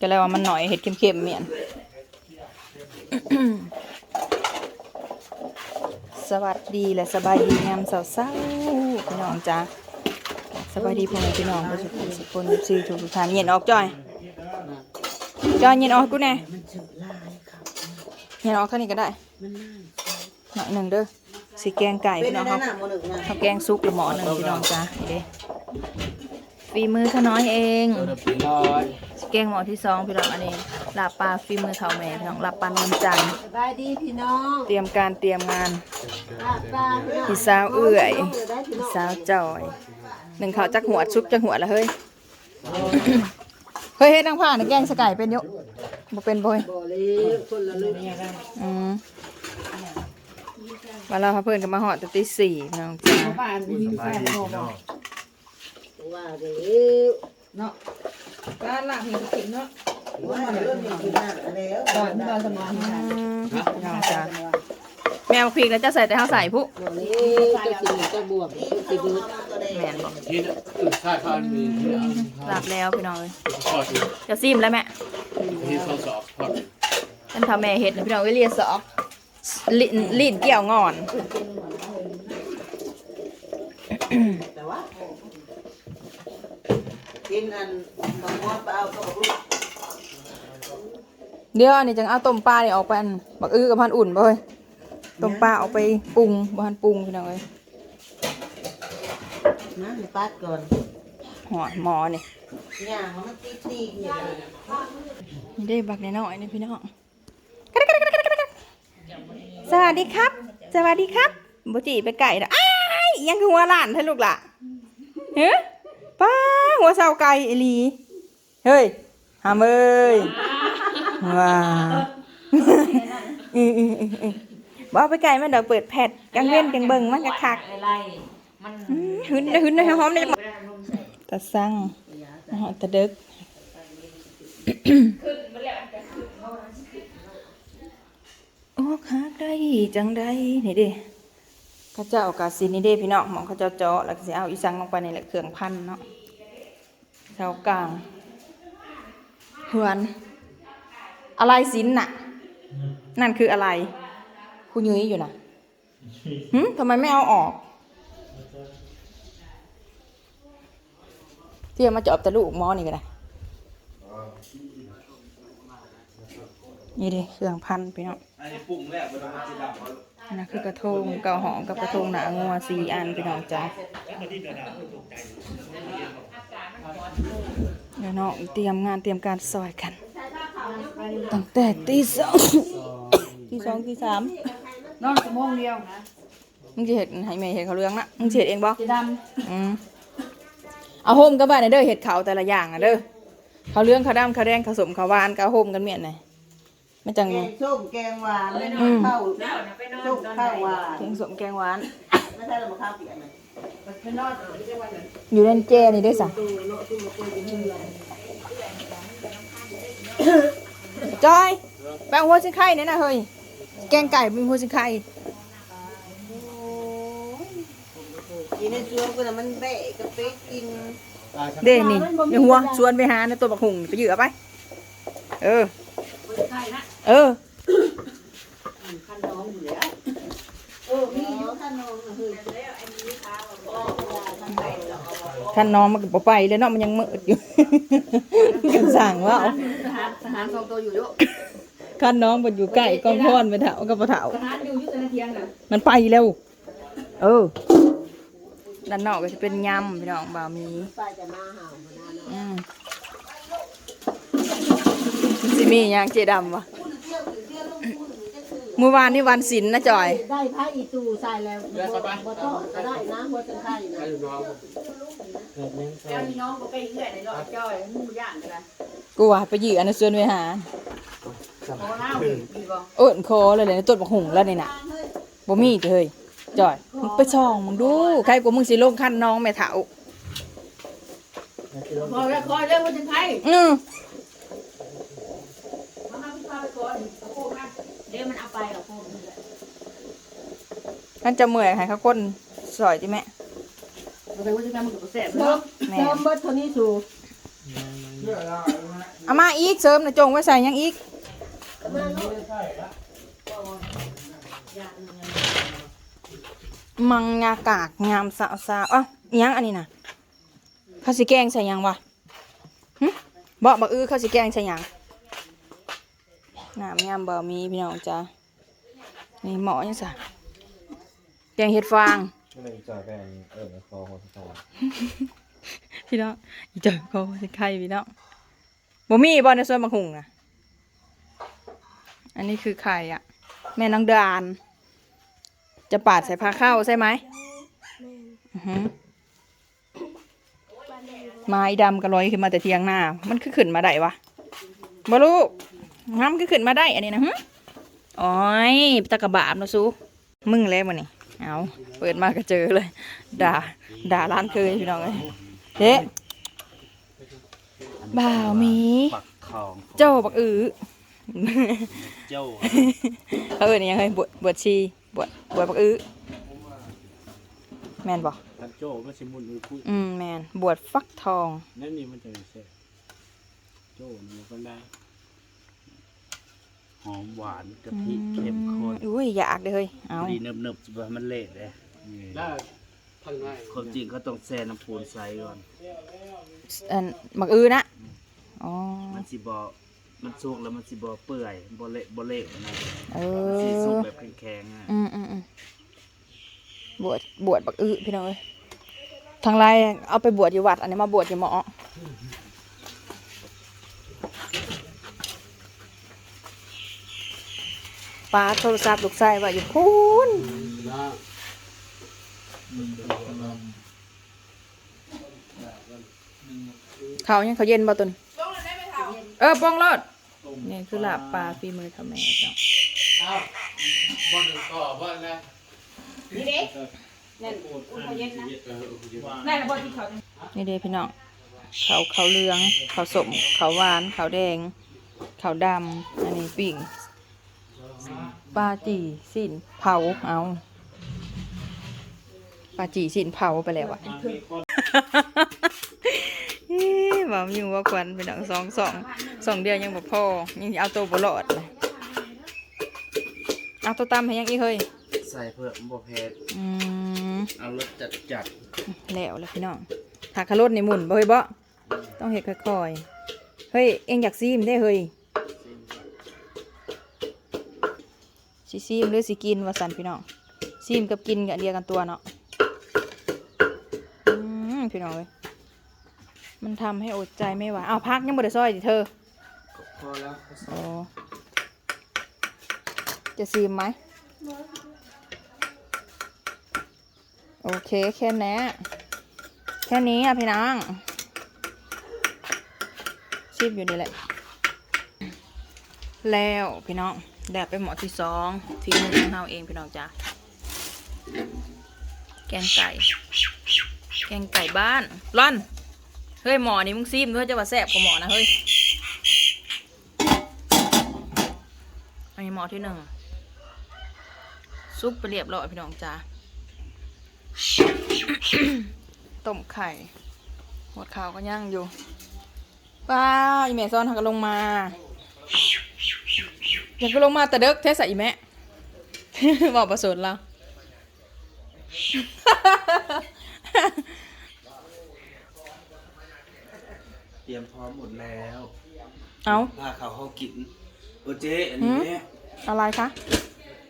ก็เลยว่ามันหน่อยเห็ดเค็มๆเมียนสวัสดีและสบายดีงามสาเศร้าๆพี่น้องจ้าสบายดีพ่อแม่พี่น้องทุกคนสุกคนซื้อทุกทุกท่านเย็นออกจอยจอยเย็นออกกูแน่เย็นออกเท่านี้ก็ได้หน่อยหนึ่งเด้อสีแกงไก่พี่น้องเขาเขาแกงซุกหรือหมอหนึ่งพี่น้องจ้านี่เด้ฝีมือเขาน้อยเอง ตัวละเป็นร้อยสิแกงหมอที่สองพี่น้องอันนี้ลาบปลาฝีมือเท่าแม่พี่น้องลาบปลานวลจันทร์สบายดีพี่น้องเตรียมการเตรียมงานลาปลาพี่น้องพี่สาวเอื้อยได้พี่น้องสาวจอยหนึ่งเขาวจักหัวซุปจักหัวละเฮ้ยเฮ้ยเฮ็ดนางผ้าในแกงสไก่เป็นอยุบ่เป็นบ่เฮ้ยบ่เลยคนละเลยเนี่ยกันอืมวันเราพาเพื่อนกันมาหอดแต่ตีสี่พี่น้องจ้าบ้านมีแฟนบ่บ่ว่าเด้อเนาะ ร้านหลังเห็นกินเนาะว่าเริ่มมีกินหน้าแล้วก่อนตอนสมองอืมพี่น้องจ้าแมวพริกแล้วจะใส่แต่ข้าวใส่ผู้บ่เลยเจ้าสิเจ้าบวกเจ้าสิเบิดแม่นบอกที่ตื่นสายพันธุ์มีที่อันหลับแล้วพี่น้องเลยพอที่จะซิมแล้วแม่ที่สอบสอบพอฉันทำแม่เห็ดนะพี่น้องไว้เรียนสอกลิ้นลิ้นเกี่ยวงอนแต่ว่า กินอันบางวันไปเอาก็บ่รู้เดี๋ยวอันนี้จังเอาต้มปลาเนี่ยออกไปอันบักอื้อกับพันอุ่นบ่เฮ้ยต้มปลาเอาไปปรุงบ่พันปรุงพี่น้องเอ้ยนะให้ปัดก่อนหอดหมอนี่ย่างมันติดตีนอย่างนี้นี่ได้บักน้อยๆนี่พี่น้องสวัสดีครับ สวัสดีครับบ่จีไปไก่ดอกอ้ายยังคือหัวหลานให้ลูกล่ะเฮ้ป้า หัวเสาไก่อีหลี เฮ้ยหามเอ้ยว้าบ่เอาไปไก่มันดอกเปิดแพทกังเว้นกังเบิ่งมันกะคักอะไรมันอืมหึนได้หึนหอมได้ตะสั่งหอตะเดึกโอ้คักได้จังได้นี่เด้ข้าเจ้ากาสินี่เด้พี่น้องหมองเขาเจ้าเจาะแล้วก็สิเอาอีสังลงไปในแหละเครื่องพันเนาะ เสากลางเหือน อะไรสินน่ะ นั่นคืออะไร คุณยุ้ยอยู่น่ะหึทำไมไม่เอาออกเที่ยมาจอบตะลูกหมอนี่ก็ได้นี่ดิเครื่องพันพี่น้องอันนี้ปรุงแล้วมันต้องมาจีดำอันนั้นคือกระทงเกาหอมกับกระทงหนางัวสี่อันพี่น้องจ้า เดี๋ยวน้องเตรียมงานเตรียมการซอยกัน ตั้งแต่ตีสองตีสองตีสามนอนชั่วโมงเดียวนะมึงจะเห็ดให้แม่เห็ดเขาวเรื่องนะมึงจะเห็ดเองบ่สีดอืมเอาโฮมกับบ้านน่ะเด้อเห็ดเขาวแต่ละอย่างอะเด้อเขาวเรื่องเขาวดำเขาวแดงเขาวสมเขาวหวานก็เอาโฮมกันเมียนไหนไม่จังแกงส้มแกงหวานไม่นออืนมข้าวส้มข้าวหวานแกงสมแกงหวานไม่ใช่เรามาข้าวเปียกนะไปน อนที่จังหวัดนั้นอยู่ในเจนี่ด้วยสะจอยแป้งหัวชิงไข่เนี่ยนะเฮ้ย แกงไก่เป็นหัวชิงไข่กินในช่วงก็มันเบะกับเป๊กกิน เด้นี่ในหัวชวนไปหาในตัวบักหุงไปเหยื่อไป เออใช่นะเออขั้นน้องอยู่แล้ว ท่านน้องมันก็บ่ไปเลยเนาะมันยังมืดอยู่ กันสั่งว่าเอาทหารทหารสองตัวอยู่เยอะคันน้องมันอยู่ใกล้กองพรไปเถากับปะเถาทหารอยู่อยุทธนาเทียงน่ะมันไปเร็วเออด้านนอกก็จะเป็นยำพี่น้องบ่าวมีป้าจะมาหามานาเนาะอืมสิมีหยังเจดำวะ เมื่อวานนี่วันศิลนะจอย ได้พระอีตูใส่แล้วบ่ต้องก็ได้นะหัวจังไข่นะให้น้องเจ้าพี่น้องก็ไปเรื่อยในรถจ้อยมู่ย่านเลยนะกูว่าไปยืออันนั้นส่วนไปหาโอ้น้ามีบ่เอิ้นคอเลยเลยต้นบักหุ่งแล้วนี่น่ะบ่มีเด้อเฮ้ยจอยมึงไปช่องมึงดูใครกว่ามึงสิลงคันน้องแม่เฒ่าพอแล้วคอยเรื่องว่าจังไทยอือมามาพี่พาไปก่อน ดี๋ยวมันเอาไปเอาโค้งนี่แหละมันจะเมื่อยให้เขาคนสอยติแม่เราไปว่าจะทำมันกับแสบเบิเนาะดเติมเบิดเท่านี้สูเลือดละเอามาอีกเสริมนะจงไว้ใส่หยังอีกมังงากากงามสาวสาวอะอิหยังอันนี้นะข้าวสิแกงใส่หยังวะหึบอกบอกอื้อข้าวสิแกงใส่หยัง น้ำยำบะมีพี่น้องจ้านี่หมอยังสะแกงเห็ดฟางก็เลยจอยแบงเออคอหัวสะท้อนพี่น้องอีเจอเขาสิไข่พี่น้องบ่มีบ่ในส่วนบางหุงนะอันนี้คือไข่อะ แม่น้องดาน จะปาดใส่ผ้าข้าวใช่ไหมอือหือไม้ดำกระลอยขึ้นมาแต่เทียงหน้า มันคือขึ้นมาได้วะบ่ลูก น้ำคือขึ้นมาได้อันนี้นะหึโอ้ยตะกะบาบเนาะซูมึงแล้วมันนี่เอาเปิดมาก็เจอเลย ด่า ด่าร้านเคยพี่น้องเลยเฮ้บ่าวหมีปักทองเจ้าบักอือเจ้าเขาเอิ้นอิหยังเฮ้ยบวชบวชชีบวชบวชบักอื้อแม่นบ่ทันโจ้ไม่ใช่มุนอุ้ยปุ้ยอืมแม่นบวชฟักทองนั่นนี่มันจะเสร็จโจ้มันก็ได้ หอมหวานกะทิเข้มข้นอุ้ยอยากเด้อเฮ้ยเอาดีเนิบๆจะว่ามันเละเลยความจริงเขาต้องแช่น้ำปูนใส่ก่อนอันบักอื้อนะอ๋อมันสิบอมันสุกแล้วมันสิบอเปื่อยบ่เละบ่เละนะเอมันสิสุกอแบบแข็งๆอะอืมอืมอืมบวชบวชบักอื้อพี่น้องเอ้ยทางไรเอาไปบวชอยู่วัด อันนี้มาบวชอยู่หมอ ปาโทรศัพท์ลูกชายว่าอยู่พูนเขายังเขาเย็นบ่ตุนเออปองรอดนี่คือลาบปลาฝีมือทำแม่เจ้าบ่นึ่งต่อบ่อะไรนี่เด็กนั่นอุ่นเขาเย็นนะนี่เด้พี่น้องเขาเขาเหลืองเขาสมเขาหวานเขาแดงเขาดำอันนี้ปิ่ง ปลาจีสินเผาเอาปลาจีสินเผาไปแล้วอะเฮ้ยบ่มีว่าควันเป็นดอกสองสองสองเดียวยังบ่พอยังสิเอาตัวบ่รอดเลยเอาตัวตำให้ยังอีกเฮ้ยใส่เพิ่มบ่เผ็ดอืมเอารสจัดจัดแล้วเลยพี่น้องถ้าขารถในหมุนบ่เฮ้ยบ่ต้องเฮ็ดค่อยๆเฮ้ยเอ็งอยากซีมได้เฮ้ย สิซีมหรือสิกินว่าสั่นพี่น้องซีมกับกินกับอันเดียวกันตัวเนาะอืมพี่น้องเอ้ยมันทำให้อดใจไม่ไหวอ้าวพักยังบ่ได้ซอยดิเธอพอแล้วโอ้จะซีมไหมโอเคแค่นี้แค่นี้อะพี่น้องซีมอยู่นี่แหละแล้วพี่น้อง แดดไปหมอที่สองทีมือของเราเองพี่น้องจ้าแกงไก่ แกงไก่บ้านร่อน เฮ้ยหมอนี่มึงซีมด้วยจะว่าแซ่บกว่าหมอนะเฮ้ยอันนี้หมอที่หนึ่งซุปไปเรียบร้อยพี่น้องจ้าต้มไข่หมดข้าวก็ย่างอยู่ป้าอีแม่ซ้อนหักลงมา ยากก็ลงมาแต่เด็กเทสใส่อีแม่บอกประสนเราเตรียมพร้อมหมดแล้วเอาพาเขาเขากินโอเจ๊อันนี้เนี่ยอะไรคะ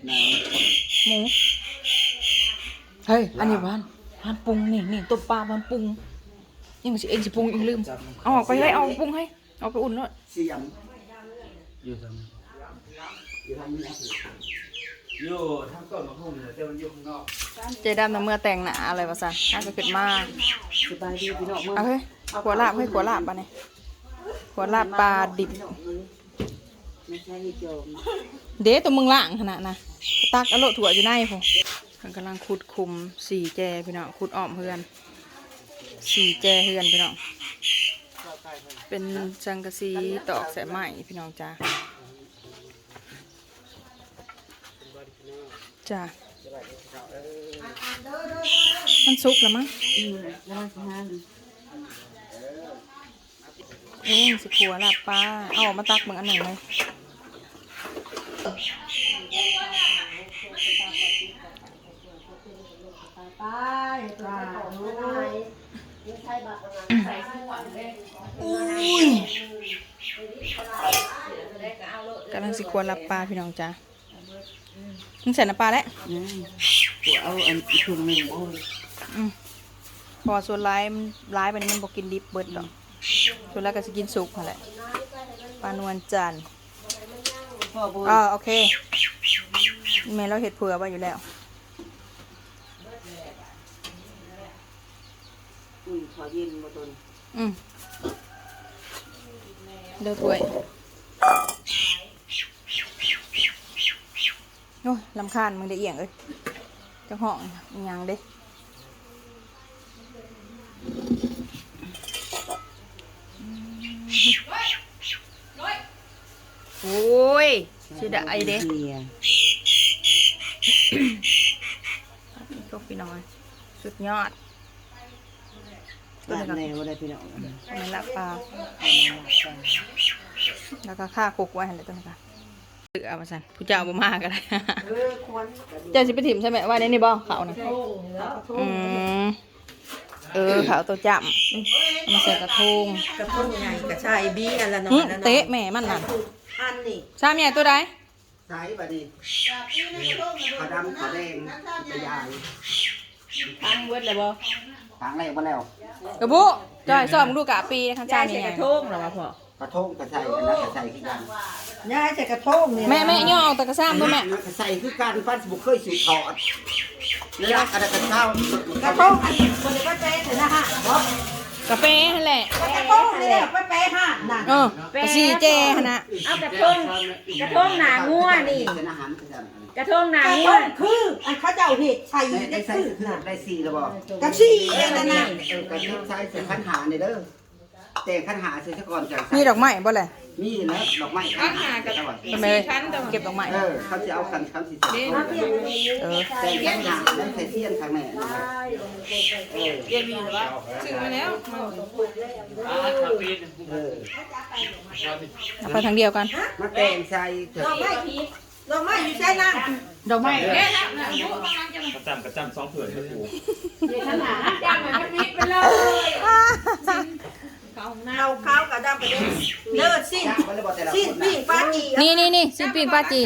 น้หมูเฮ้ยอันนี้บ้านบ้านปรุงนี่นี่ตัวปลาบ้านปรุงยังสิเองสิปรุงเองลืมเอาออกไปเลยเอาปรุงให้เอาไปอุ่นเลยเสียงำอยู่ทาง อยู่ทางนี้อยู่ทางต้นมะพุ่งเนี่ยแต่มันอยู่ข้างนอกเจดำน้ำเมื่อแต่งหนาอะไรวะซะน่าจะขึ้นมาสบายดีพี่น้องมึงเอาเฮ้ยขัวลาบเฮ้ยขัวลาบปะเนี่ยขัวลาบปลาดิบไม่ใช่โจมเด้ตัวมึงล่างขนาดนะตักอโลถั่วอยู่ในพงมันกำลังขุดคุมสี่แจพี่น้องขุดอ้อมเพื่อนสี่แจเพื่อนพี่น้องเป็นจังกะซีตอกแสไหมพี่น้องจ้า จ้ามันสุกแล้วมั้งอืมแล้วทานเอ้ยสิขัวลาบปลาเอาออกมาตักเบิ่งอันหนึ่งเลยไปปลาหน่อยนี่ใช่บักใส่หัวเลยอุ้ยกำลังสิขัวลาบปลาพี่น้องจ้า มึงใส่น้ำปลาแล้วอืมหัวเอาอันอีกถุงหนึ่งโอ้ยพอส่วนร้ายมันร้ายไปนี่มันบอกกินดิบเบิดหรอกส่วนร้ายก็จะกินสุกนั่นแหละปลานวลจันทร์พ่อบุญอ่าโอเคแม่เราเห็ดเผื่อไว้อยู่แล้วอุ้ยขอเย็นมาตนอืมเลิกด้วย โอ้ยลำคาญมึงได้เอียงเอ้ยจังห้องอิหยังเด้โอ้ยสิได้เด้เฮียพวกพี่น้อยสุดยอดบ้านแนวอะไรพี่น้องอันนี้ละปลาแล้วก็ค่าคุกไว้ให้เลยตัวนี้ค่ะ เออเอามาสั่นผู้เจ้าบ่มากก็ได้ เออควันเจ้าสิไปถิ่มใช่ไหมว่าในนี่บ่เขานะอืมเออเขาตัวจำเอามาใส่กระทงกระทงใหญ่กระชายบีอันละน้อหึยละน้อยเตะแม่มันน่ะอันนี่ชามใหญ่ตัวใดใช้บัดนี้ขาวดำขาวแดงจะยายทางเวิร์ดเลยบ่ทางแรกมาแล้วกระบุจอยสอบมึงดูกะปีนะคะชามใหญ่กระทงเหรอวะพ่อก ระทงกระใส่อันนั้นกระใส่คือกันยายใส่กระทงเนี่ยแม่แม่ย่อเอาแต่กระซ้ำตัวแม่กระใส่คือกันฟันบุกเคยสูถอดแล้วกระดกระเช้ากระทงอันนี้คนเดียวก็เป๊ะเลยนะฮะกาแฟนั่นแหละ กระทงนี่แหละไปเป๊ะฮะนั่นเออกระซีเจหั่นน่ะเอากระทงกระทงหนางัวนี่เป็นอาหารคือกันกระทงหนากระงัทวงคืออันเขาเจ้าเห็ดใส่ได้ได้ได้ใส่คือคือน่ะได้สี่แล้วบ่กระซี่เองนะนะเออกระใช้ใส่ขันหาในเด้อ แต่ขันหาใส่ซะก่อนจังมีดอกไม้บ่เลยมีแล้วดอกไม้ขันหากับตะวันทำไมเก็บดอกไม้เออเขาจะเอาคันคันสิใส่เออแต่ขันหาแล้วใส่เทียนข้างในนะครับเออซื้อมาแล้วอ่าคาเฟ่นเออเอาไปทางเดียวกันมาแต่งใส่เถดอะอกไม้ดอกไม้อยู่ใช่นะดอกไม้กระจำกระจำสองเผื่อนให้กูขนาดจังเหมือนพิษไปเลย เอาข้าวกับดำประเด็นเลิศสิ้นมันเลยบอกแต่ละสิ้นคนปิ้นะงปลาจีนี่นี่นี่ซิปปิ้งป้าจี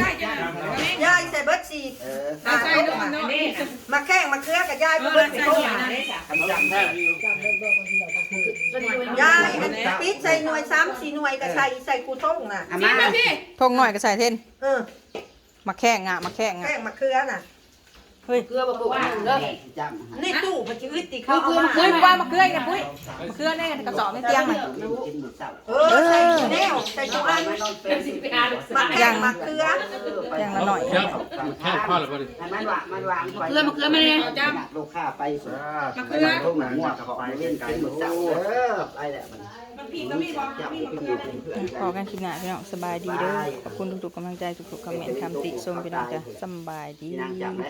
ยายใส่เบิร์ดซีเออใส่ด้วยมาแข้งมาเคลือกับยายเบิร์ดใส่ต้มคำจำได้ยายอันปิดใส่หน่วยซ้ำสี่หน่วยก็ใส่ใส่กูต้งน่ะ อามาทงหน่อยก็ใส่เท่นเออมาแข้งอะมาแข้งอะแข้งมาเคลือน่ะ เฮ้ยเกลือบอกว่าเลิกจำนี่ตู้มันจะอึดติเขาเอาปุ้ยมาปุ้ยว่ามาเคลื่อนกันปุ้ยมาเคลื่อนในกระสอบในเตียงหน่อยกินหมูสับเออใส่กูแนวใส่กูอันไม่นอนเป็นสิบไปหาลูกมาสาวแข้งมาเคลืออย่างละหน่อยแค่พ่อหรือเปล่าดิมันวางมันวางเกลือมาเกลือมาเลยจ้าลูกค้าไปสุดมาเกลือทุ่งหนังมั่วกับไปเล่นกินหมูสับเออไปแหละ มันมันพิงก็มีบอกมีบอกเพื่อน ขอกันคลิปหน้าพี่น้องสบายดีเด้อขอบคุณทุกๆกำลังใจทุกๆคอมเมนต์คำติชมพี่น้องจ้ะสำบายดีนางจำไหม